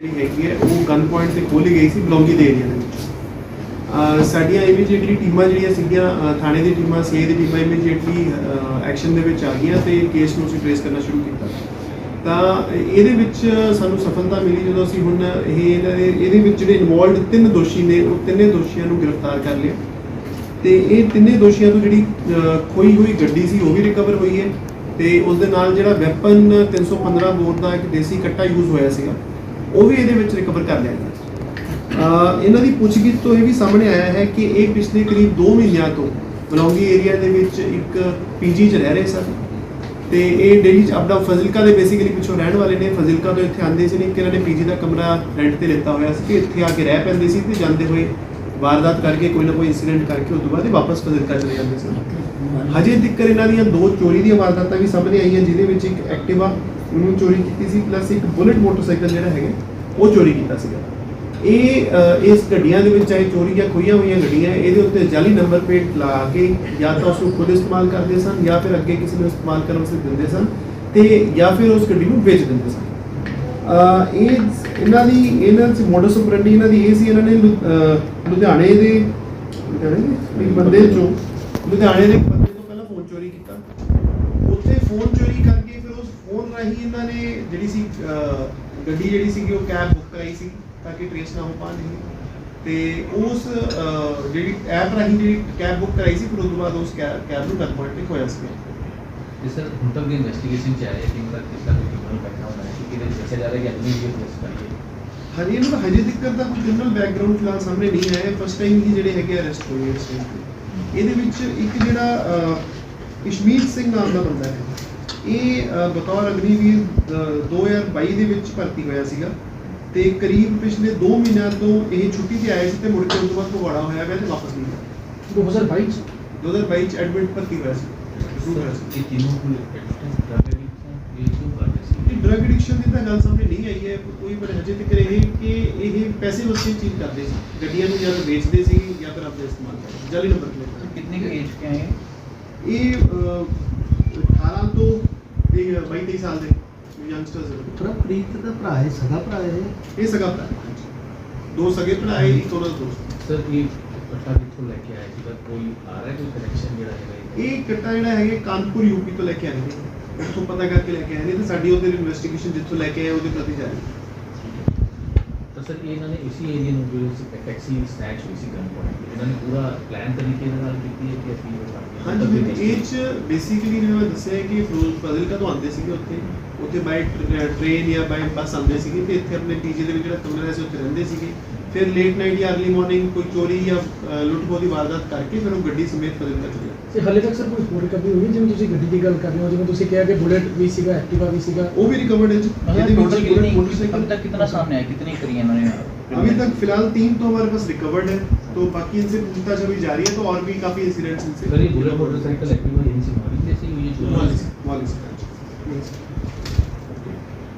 ਜਿਹੜੀ ਹੈਗੀ ਹੈ, ਉਹ ਗਨ ਪੁਆਇੰਟ ਤੇ ਖੋਲੀ ਗਈ ਸੀ ਬਲੌਂਗੀ ਦੇ ਏਰੀਆ ਦੇ ਵਿੱਚ। ਸਾਡੀਆਂ ਇਮੀਡੀਏਟਲੀ ਟੀਮਾਂ ਜਿਹੜੀਆਂ ਸੀਗੀਆਂ ਥਾਣੇ ਦੀ ਟੀਮਾਂ, ਸੀਏ ਦੀ ਟੀਮਾਂ ਇਮੀਡੀਏਟਲੀ ਐਕਸ਼ਨ ਦੇ ਵਿੱਚ ਆ ਗਈਆਂ ਤੇ ਕੇਸ ਨੂੰ ਅਸੀਂ ਟ੍ਰੇਸ ਕਰਨਾ ਸ਼ੁਰੂ ਕੀਤਾ। ਤਾਂ ਇਹਦੇ ਵਿੱਚ ਸਾਨੂੰ ਸਫਲਤਾ ਮਿਲੀ ਜਦੋਂ ਅਸੀਂ ਹੁਣ ਇਹ ਇਹਦੇ ਵਿੱਚ ਜਿਹੜੇ ਇਨਵੋਲਡ ਤਿੰਨ ਦੋਸ਼ੀ ਨੇ, ਉਹ ਤਿੰਨੇ ਦੋਸ਼ੀਆਂ ਨੂੰ ਗ੍ਰਿਫਤਾਰ ਕਰ ਲਿਆ। ਤੇ ਇਹ ਤਿੰਨੇ ਦੋਸ਼ੀਆਂ ਤੋਂ ਜਿਹੜੀ ਖੋਈ ਹੋਈ ਗੱਡੀ ਸੀ, ਉਹ ਵੀ ਰਿਕਵਰ ਹੋਈ ਹੈ। ਤੇ ਉਸ ਦੇ ਨਾਲ ਜਿਹੜਾ ਵੈਪਨ 315 ਬੋਰ ਦਾ ਇੱਕ ਦੇਸੀ ਕੱਟਾ ਯੂਜ਼ ਹੋਇਆ ਸੀਗਾ। ਉਹ ਵੀ ਇਹਦੇ ਵਿੱਚ ਰਿਕਵਰ ਕਰ ਲਿਆ ਗਿਆ ਇਹਨਾਂ ਦੀ ਪੁੱਛਗਿੱਛ ਤੋਂ ਇਹ ਵੀ ਸਾਹਮਣੇ ਆਇਆ ਹੈ ਕਿ ਇਹ ਪਿਛਲੇ ਕਰੀਬ 2 ਮਹੀਨਿਆਂ ਤੋਂ ਬਲੌਂਗੀ ਏਰੀਆ ਦੇ ਵਿੱਚ ਇੱਕ ਪੀਜੀ 'ਚ ਰਹਿ ਰਹੇ ਸਨ ਤੇ ਇਹ ਡੇਲੀ 'ਚ ਅਪਡਾ ਫਜ਼ਿਲਕਾ ਦੇ ਬੇਸਿਕਲੀ ਪਿੱਛੋਂ ਰਹਿਣ ਵਾਲੇ ਨੇ, ਫਜ਼ਿਲਕਾ ਤੋਂ ਇੱਥੇ ਆਉਂਦੇ ਸੀ ਨਹੀਂ ਕਿ ਇਹਨਾਂ ਨੇ ਪੀਜੀ ਦਾ ਕਮਰਾ ਰੈਂਟ ਤੇ ਲਿੱਤਾ ਹੋਇਆ ਸੀ ਕਿ ਇੱਥੇ ਆ ਕੇ ਰਹਿ ਪੈਂਦੇ ਸੀ ਤੇ ਜਾਂਦੇ ਹੋਏ ਵਾਰਦਾਤ ਕਰਕੇ ਕੋਈ ਨਾ ਕੋਈ ਇਨਸੀਡੈਂਟ ਕਰਕੇ ਉਸ ਤੋਂ ਬਾਅਦ ਇਹ ਵਾਪਸ ਫਜ਼ਿਲਕਾ ਚਲੇ ਜਾਂਦੇ ਸਨ। ਹਜੇ ਤੱਕ ਇਹਨਾਂ ਦੀਆਂ ਦੋ ਚੋਰੀ ਦੀਆਂ ਵਾਰਦਾਤਾਂ ਵੀ ਸਾਹਮਣੇ ਆਈਆਂ, ਜਿਹਦੇ ਵਿੱਚ ਇੱਕ ਐਕਟਿਵਾ ਉਹਨੂੰ ਚੋਰੀ ਕੀਤੀ ਸੀ ਪਲੱਸ ਇੱਕ ਬੁਲਟ ਮੋਟਰਸਾਈਕਲ ਜਿਹੜਾ ਹੈਗਾ, ਉਹ ਚੋਰੀ ਕੀਤਾ ਸੀਗਾ। ਇਹ ਇਸ ਗੱਡੀਆਂ ਦੇ ਵਿੱਚ ਚਾਹੇ ਚੋਰੀ ਜਾਂ ਖੋਈਆਂ ਹੋਈਆਂ ਗੱਡੀਆਂ, ਇਹਦੇ ਉੱਤੇ ਜਾਲੀ ਨੰਬਰ ਪਲੇਟ ਲਾ ਕੇ ਜਾਂ ਤਾਂ ਉਸ ਨੂੰ ਖੁਦ ਇਸਤੇਮਾਲ ਕਰਦੇ ਸਨ, ਜਾਂ ਫਿਰ ਅੱਗੇ ਕਿਸੇ ਨੂੰ ਇਸਤੇਮਾਲ ਕਰਨ ਵਾਸਤੇ ਦਿੰਦੇ ਸਨ ਤੇ ਜਾਂ ਫਿਰ ਉਸ ਗੱਡੀ ਨੂੰ ਵੇਚ ਦਿੰਦੇ ਸਨ। ਇਹ ਇਹਨਾਂ ਦੀ ਇਹਨਾਂ ਦੀ ਮੋਡਸ ਆਪਰੈਂਡੀ ਇਹਨਾਂ ਦੀ ਇਹ ਸੀ, ਇਹਨਾਂ ਨੇ ਲੁਧਿਆਣੇ ਦੇ ਇੱਕ ਬੰਦੇ ਚੋਂ, ਲੁਧਿਆਣੇ ਦੇ ਬੰਦੇ ਤੋਂ ਪਹਿਲਾਂ ਫੋਨ ਚੋਰੀ ਕੀਤਾ। ਉੱਥੇ ਫੋਨ ਰਾਹੀਂ ਇਹਨਾਂ ਨੇ ਜਿਹੜੀ ਸੀ ਗੱਡੀ ਜਿਹੜੀ ਸੀਗੀ ਉਹ ਕੈਬ ਬੁੱਕ ਕਰਾਈ ਸੀ ਤਾਂ ਕਿ ਟ੍ਰੇਸ ਨਾ ਹੋ ਪਾਣ ਤੇ ਉਸ ਜਿਹੜੀ ਐਪ ਰਾਹੀਂ ਜਿਹੜੀ ਕੈਬ ਬੁੱਕ ਕਰਾਈ ਸੀ ਫਿਰ ਉਸ ਤੋਂ ਬਾਅਦ ਉਸ ਕੈਬ ਨੂੰ ਕਨਵਰਟ ਨਹੀਂ ਹੋਇਆ ਸੀ। ਤੇ ਸਰ ਹੁਣ ਤੱਕ ਦੀ ਇਨਵੈਸਟੀਗੇਸ਼ਨ ਚ ਆਇਆ ਕਿ ਮਤਲਬ ਕਿਸ ਤਰ੍ਹਾਂ ਦੀ ਕਿਵੇਂ ਬੈਠਾ ਹੁੰਦਾ ਹੈ ਕਿ ਵਿੱਚ ਦੱਸਿਆ ਜਾ ਰਿਹਾ ਕਿ ਅਗਲੀ ਵੀ ਪੁਲਿਸ ਕਰੀਏ ਇਹਨਾਂ ਦਾ ਹਜੇ ਤੱਕ ਦਾ ਕੋਈ ਕ੍ਰਿਮੀਨਲ ਬੈਕਗ੍ਰਾਉਂਡ ਫਿਲਹਾਲ ਸਾਹਮਣੇ ਨਹੀਂ ਆਇਆ। ਫਸਟ ਟਾਈਮ ਹੀ ਜਿਹੜੇ ਹੈਗੇ ਅਰੈਸਟ ਹੋਏ ਇਸ ਇਹਦੇ ਵਿੱਚ ਇੱਕ ਜਿਹੜਾ ਇਸ਼ਮੀਤ ਸਿੰਘ ਨਾਮ ਦਾ ਬੰਦਾ ਹੈ। ਇਹ ਬਤੌਰ ਅਗਨੀਵੀਰ ਅਹ, 2022 ਦੇ ਵਿੱਚ ਭਰਤੀ ਹੋਇਆ ਸੀਗਾ ਤੇ ਕਰੀਬ ਪਿਛਲੇ 2 ਮਹੀਨਿਆਂ ਤੋਂ ਇਹ ਛੁੱਟੀ ਤੇ ਆਇਆ ਸੀ ਤੇ ਮੁੜ ਕੇ ਉਸ ਤੋਂ ਬਾਅਦ ਭਗੌੜਾ ਹੋਇਆ ਪਿਆ ਤੇ ਵਾਪਸ ਨਹੀਂ ਗਿਆ 2022 ਚ? 2022 ਚ ਐਡਮਿਟ ਭਰਤੀ ਹੋਇਆ ਸੀ। ਇਹ ਤਿੰਨੋਂ ਇਹ ਡਰਗ ਐਡਿਕਸ਼ਨ ਦੀ ਤਾਂ ਗੱਲ ਸਾਹਮਣੇ ਨਹੀਂ ਆਈ ਹੈ ਕੋਈ ਪਰ ਹਜੇ ਤੱਕ ਇਹ ਕਿ ਇਹ ਪੈਸੇ ਵਾਸਤੇ ਚੀਜ਼ ਕਰਦੇ ਸੀ। ਗੱਡੀਆਂ ਨੂੰ ਜਾਂ ਵੇਚਦੇ ਸੀ ਜਾਂ ਫਿਰ ਆਪਣੇ ਇਸਤੇਮਾਲ ਕਰਦੇ ਜਾਲੀ ਨੰਬਰ ਪਲੇਟ ਕਿੰਨੇ ਕੁ ਏਜ ਕੇ ਆਏ? ਇਹ ਅਹ, 18 ਤੋਂ ਇਹ 22 23 ਸਾਲ ਦੇ ਯੰਗਸਟਰਸ ਥੋੜਾ ਪ੍ਰੀਤ ਦਾ ਭਰਾ ਹੈ ਸਗਾ ਭਰਾ ਹੈ ਇਹ? ਸਗਾ ਭਰਾ ਹੈ। ਦੋ ਸਗੇ ਭਰਾ ਹੈ, ਇੱਕ ਉਹਨਾਂ ਦਾ ਦੋਸਤ ਸਰ ਇਹ ਪੱਟਾ ਕਿੱਥੋਂ ਲੈ ਕੇ ਆਏ ਸੀ ਕੋਈ ਆ ਰਿਹਾ ਕੋਈ ਕਨੈਕਸ਼ਨ ਜਿਹੜਾ ਹੈਗਾ ਇਹ ਕੱਟਾ ਜਿਹੜਾ ਹੈਗਾ ਕਾਨਪੁਰ ਯੂਪੀ ਤੋਂ ਲੈ ਕੇ ਆਏ ਨੇ। ਉੱਥੋਂ ਪਤਾ ਕਰਕੇ ਲੈ ਕੇ ਆਏ ਨੇ ਤੇ ਸਾਡੀ ਉਹਦੇ ਇਨਵੈਸਟੀਗੇਸ਼ਨ ਜਿੱਥੋਂ ਲੈ ਕੇ ਆਏ ਉਹਦੇ ਪ੍ਰਤੀ ਤਾਂ ਸਰ ਇਹ ਇਹਨਾਂ ਨੇ ਇਸੀ ਏਰੀਆ ਨੂੰ ਜੋ ਟੈਕਸੀ ਸਨੈਚ ਹੋਈ ਸੀ ਗਨ ਪੁਆਇੰਟ ਇਹਨਾਂ ਨੇ ਪੂਰਾ ਪਲਾਨ ਤਰੀਕੇ ਨਾਲ ਕੀਤੀ ਹੈ ਕਿ ਅਸੀਂ ਹਾਂਜੀ ਇਹ ਚ ਬੇਸਿਕਲੀ ਜਿਵੇਂ ਮੈਂ ਦੱਸਿਆ ਕਿ ਫਿਰੋਜ਼ ਫਜ਼ਿਲਕਾ ਤੋਂ ਆਉਂਦੇ ਸੀਗੇ ਉੱਥੇ। ਉੱਥੇ ਬਾਈ ਟ੍ਰੇਨ ਜਾਂ ਬਾਈ ਬੱਸ ਆਉਂਦੇ ਸੀਗੇ ਤੇ ਇੱਥੇ ਆਪਣੇ ਪੀਜੀ ਦੇ ਵਿੱਚ ਜਿਹੜਾ ਕਮਰਾ ਸੀ ਉੱਥੇ ਰਹਿੰਦੇ ਸੀਗੇ ਫਿਰ ਲੇਟ ਨਾਈਟ ਜਾਂ ਅਰਲੀ ਮਾਰਨਿੰਗ ਕੋਈ ਚੋਰੀ ਜਾਂ ਅ, ਲੁੱਟ ਖੋਹ ਦੀ ਵਾਰਦਾਤ ਕਰਕੇ ਫਿਰ ਉਹ ਗੱਡੀ ਸਮੇਤ ਫਜ਼ਿਲਕਾ ਚਲੇ ਗਏ ਤੇ ਹਲੇ ਤੱਕ ਸਰ ਕੋਈ ਹੋਰ ਰਿਕਵਰੀ ਹੋਈ ਹੈ? ਜਿਵੇਂ ਤੁਸੀਂ ਗੱਡੀ ਦੀ ਗੱਲ ਕਰ ਰਹੇ ਹੋ ਜਿਵੇਂ ਤੁਸੀਂ ਕਿਹਾ ਕਿ ਬੁਲਟ ਵੀ ਸੀਗਾ ਐਕਟਿਵਾ ਵੀ ਸੀਗਾ ਉਹ भी रिकवर्ड है मतलब ਇਹਦੇ ਵਿੱਚ टोटल bullet कितनी motorcycle- अभी तक कितना सामने आया कितनी करी है इन्होंने अभी तक फिलहाल तीन तो हमारे पास रिकवर्ड है तो बाकी इनसे पूछताछ अभी जारी है तो और भी काफी इंसिडेंट्स इनसे सर ये बुलेट मोटरसाइकिल एक्टिवा यहीं से मारी जैसे हुई है मोहाली चोरी से- मोहाली से।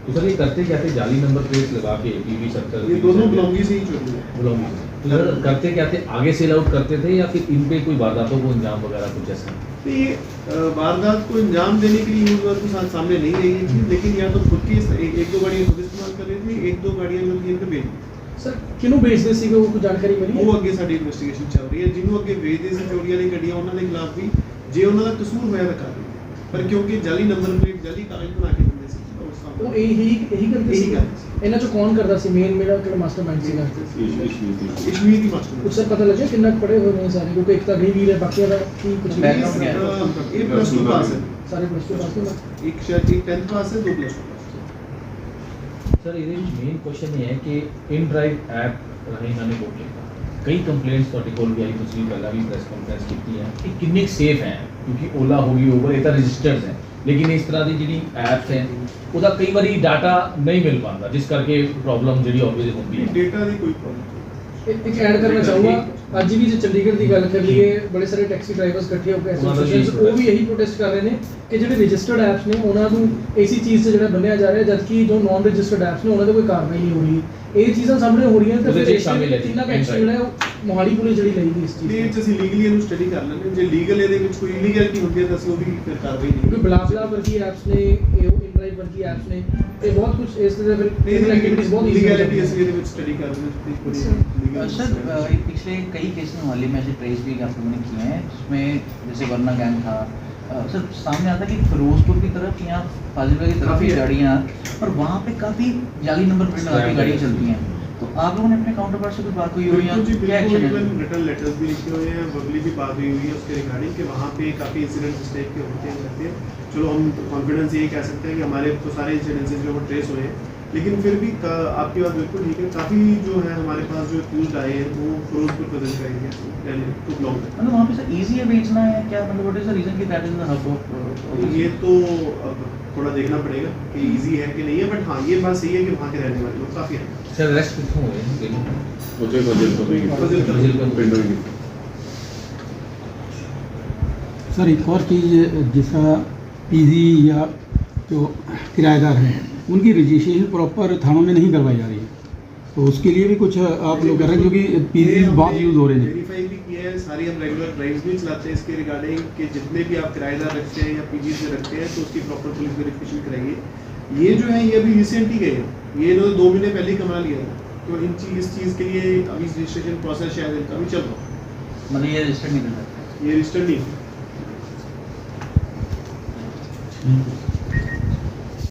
तो सर ये करते क्या थे जाली नंबर प्लेट लगा के बीवी सत्तर ये दोनों बिलोंगी से ही चोरी है बुलौंगी तो सर करते क्या थे आगे सेल आउट करते थे या फिर इन पे कोई वारदातों को अंजाम वगैरह कुछ ऐसा तो ये अ, वारदात को अंजाम देने के लिए यूज वर्क साथ सामने नहीं रही थी लेकिन या तो खुद की एक, एक दो गाड़ियाँ खुद इस्तेमाल कर रही थी एक दो गाड़ियाँ जो थी इनको बेच ਸਰ ਕਿਹਨੂੰ ਵੇਚਦੇ ਸੀਗੇ ਉਹ ਕੋਈ ਜਾਣਕਾਰੀ ਮਿਲੀ ਹੈ? ਉਹ ਅੱਗੇ ਸਾਡੀ ਇਨਵੈਸਟੀਗੇਸ਼ਨ ਚੱਲ ਰਹੀ ਹੈ ਜਿਹਨੂੰ ਅੱਗੇ ਵੇਚਦੇ ਸੀ ਚੋਰੀ ਵਾਲੀ ਗੱਡੀਆਂ ਉਹਨਾਂ ਦੇ ਖਿਲਾਫ ਵੀ ਜੇ ਉਹਨਾਂ ਦਾ ਕਸੂਰ ਹੋਇਆ ਤਾਂ ਕਰ ਪਰ ਕਿਉਂਕਿ ਜਾਲੀ ਨੰਬਰ ਪਲੇਟ ਜਾਲੀ ਕਾਗਜ਼ ਬਣਾ ਕੇ ਉਹ ਇਹੀ ਇਹੀ ਕਰਦੇ ਸੀ ਇਹਨਾਂ ਚੋਂ ਕੌਣ ਕਰਦਾ ਸੀ ਮੇਨ ਮੇਰਾ ਕਿਹੜਾ ਮਾਸਟਰਮਾਈਂਡ ਸੀਗਾ ਇਸ਼ਮੀਤ ਹੀ ਮਾਸਟਰਮਾਈਂਡ ਉਸ ਪਤਾ ਲੱਗਿਆ ਕਿੰਨਾ ਪੜੇ ਹੋਏ ਨੇ ਸਾਰੇ ਕਿਉਂਕਿ ਇੱਕ ਤਾਂ ਗਈ ਵੀਰ ਹੈ ਬਾਕੀ ਦਾ ਕੀ ਕੁਝ ਬੈਕਗ੍ਰਾਉਂਡ ਹੈ ਇਹ ਪਲੱਸ 2 ਪਾਸ ਹੈ ਸਾਰੇ ਪਲੱਸ 2 ਪਾਸ ਨੇ ਇੱਕ ਸ਼ਾਇਦ 10th ਪਾਸ ਹੈ ਦੋ ਪਲੱਸ 2 ਸਰ ਇਹਦੇ ਵਿੱਚ ਮੇਨ ਕੁਐਸਚਨ ਇਹ ਹੈ ਕਿ ਇਨ ਡਰਾਈਵ ਐਪ ਰਾਹੀਂ ਇਹਨਾਂ ਨੇ ਵੋਟਿੰਗ ਕਈ ਕੰਪਲੇਂਟਸ ਤੁਹਾਡੇ ਕੋਲ ਵੀ ਆਈ ਤੁਸੀਂ ਪਹਿਲਾਂ ਵੀ ਪ੍ਰੈਸ ਕਾਨਫਰੰਸ ਕੀਤੀ ਹੈ ਇਹ ਕਿੰਨੇ ਸੇਫ ਹੈ ਕਿਉਂਕਿ ਓਲਾ ਹੋ ਗਈ ਓਵਰ ਇਹ ਤਾਂ ਰਜਿਸਟਰਡ ਹੈ ਲੇਕਿਨ ਇਸ ਤਰ੍ਹਾਂ ਦੀ ਜਿਹੜੀ ਐਪਸ ਹੈ ਉਹਦਾ ਕਈ ਵਾਰੀ ਡਾਟਾ ਨਹੀਂ ਮਿਲ ਪਾਉਂਦਾ ਜਿਸ ਕਰਕੇ ਪ੍ਰੋਬਲਮ ਜਿਹੜੀ ਆਬਵੀਅਸ ਹੁੰਦੀ ਹੈ। ਡੇਟਾ ਦੀ ਕੋਈ ਪ੍ਰੋਬਲਮ ਇੱਕ ਐਡ ਕਰਨਾ ਚਾਹੂੰਗਾ। ਅੱਜ ਵੀ ਜੇ ਚੰਡੀਗੜ੍ਹ ਦੀ ਗੱਲ ਕਰ ਲਈਏ ਬੜੇ ਸਾਰੇ ਟੈਕਸੀ ਡਰਾਈਵਰਸ ਇਕੱਠੇ ਹੋ ਕੇ ਉਹਨਾਂ ਦਾ ਐਸੋਸੀਏਸ਼ਨ ਇਹੀ ਉਹ ਵੀ ਇਹੀ ਪ੍ਰੋਟੈਸਟ ਕਰ ਰਹੇ ਨੇ ਕਿ ਜਿਹੜੇ ਰਜਿਸਟਰਡ ਐਪਸ ਨੇ ਉਹਨਾਂ ਨੂੰ ਇਸੀ ਚੀਜ਼ ਤੇ ਜਿਹੜਾ ਬੰਨਿਆ ਜਾ ਰਿਹਾ ਜਦਕਿ ਜੋ ਨਾਨ ਰਜਿਸਟਰਡ ਐਪਸ ਨੇ ਉਹਨਾਂ ਤੇ ਕੋਈ ਕਾਰਵਾਈ ਨਹੀਂ ਹੋ ਰਹੀ। ਇਹ ਚੀਜ਼ਾਂ ਸਾਹਮਣੇ ਹੋ ਰਹੀਆਂ ਤੇ ਫਿਰ ਹੀ ਸ਼ਾਮਿਲ ਹੈ ਜੀ, ਕਿੰਨਾ ਐਕਸ਼ਨ ਜਿਹੜਾ ਹੈ ਉਹ ਮੋਹਾਲੀ ਪੁਲਿਸ ਜਿਹੜੀ ਲਈ ਗਈ ਇਸ ਚੀਜ਼ ਪਲੇਨ ਚ ਅਸੀਂ ਲੀਗਲੀ ਇਹਨੂੰ ਸਟੱਡੀ ਕਰ ਲੈਂਦੇ ਹਾਂ। ਜੇ ਲੀਗਲ ਇਹਦੇ ਵਿੱਚ ਕੋਈ ਇਲੀਗੈਲਿਟੀ ਹੁੰਦੀ ਹੈ ਤਾਂ ਅਸੀਂ ਉਹ ਵੀ ਫਿਰ ਕਾਰਵਾਈ ਨਹੀਂ ਕਿਉਂਕਿ ਬਲਾਬਲਾ ਵਰਗੀ ਐਪਸ ਨੇ ਇਹ ਇਨਡਰਾਈਵ ਵਰਗੀ ਐਪਸ ਨੇ ਇਹ ਬਹੁਤ ਕੁਝ ਇਸ ਤਰ੍ਹਾਂ ਦੇ ਫਿਰ ਐਕਟੀਵਿਟੀਜ਼ ਬਹੁਤ ਈਜ਼ੀ ਲੀਗੈਲਿਟੀ ਅਸੀਂ ਇਹਦੇ ਵਿੱਚ ਸਟੱਡੀ ਕਰ ਰਹੇ ਹਾਂ ਤੇ ਪੂਰੀ अच्छा। legal सर अ, ये पिछले कई केस में हाल ही में ऐसे ट्रेस भी आप लोगों ने किए हैं जिसमें जैसे वरना गैंग था अ, सर सामने आता है कि फिरोजपुर की तरफ या फाजिलका की तरफ काफी भी है। गाड़ियाँ और वहाँ पे काफ़ी जाली नंबर प्लेट लगा के Scam गाड़ियाँ है। चलती हैं तो आप लोगों ने अपने काउंटर पार्ट से कुछ बात हुई हुई है क्या एक्शन है? रिटर्न लेटर्स भी लिखे हुए हैं बगली भी बात हुई हुई है उसके रिगार्डिंग कि वहाँ पे काफ़ी इंसिडेंट्स इस टाइप के होते हैं चलो हम कॉन्फिडेंस ये कह सकते हैं कि हमारे तो सारे इंसिडेंसेस जो वो ट्रेस हुए हैं। लेकिन फिर भी आपकी बात बिल्कुल ठीक है। काफ़ी जो है हमारे पास जो टूल्स आए हैं वो फिरोजपुर बदल जाएँगे तो ब्लॉग मतलब वहाँ पे सर इजी है बेचना है क्या? मतलब व्हाट इज़ द रीजन कि that is the hub of ये तो अब थोड़ा देखना पड़ेगा कि hmm. इजी है कि नहीं है बट हाँ ये बात सही है कि वहाँ के रहने वाले लोग काफ़ी हैं। सर रेस्ट कितने हुए मुझे फजिल सर तो एक और चीज़ जैसा पीजी या जो किराएदार हैं। उनकी रजिस्ट्रेशन प्रॉपर थानों में नहीं करवाई जा रही है। तो उसके लिए भी कुछ आप लोग कर रहे हैं क्योंकि पीजी बहुत यूज़ हो रहे हैं। वेरीफाई भी किया है सारी हम रेगुलर ड्राइव्स भी चलाते हैं इसके रिगार्डिंग कि जितने भी आप किराएदार रखते हैं या पीजी से रखते हैं तो उसकी प्रॉपर पुलिस वेरिफिकेशन कराइए। ये जो है ये अभी रिसेंट ही गए ये इन्होंने दो महीने पहले ही कमा लिया तो इन चीज़ इस चीज़ के लिए अभी रजिस्ट्रेशन प्रोसेस शायद इनका अभी चल रहा है। मतलब ये रजिस्टर्ड नहीं कर ये रजिस्टर नहीं है। है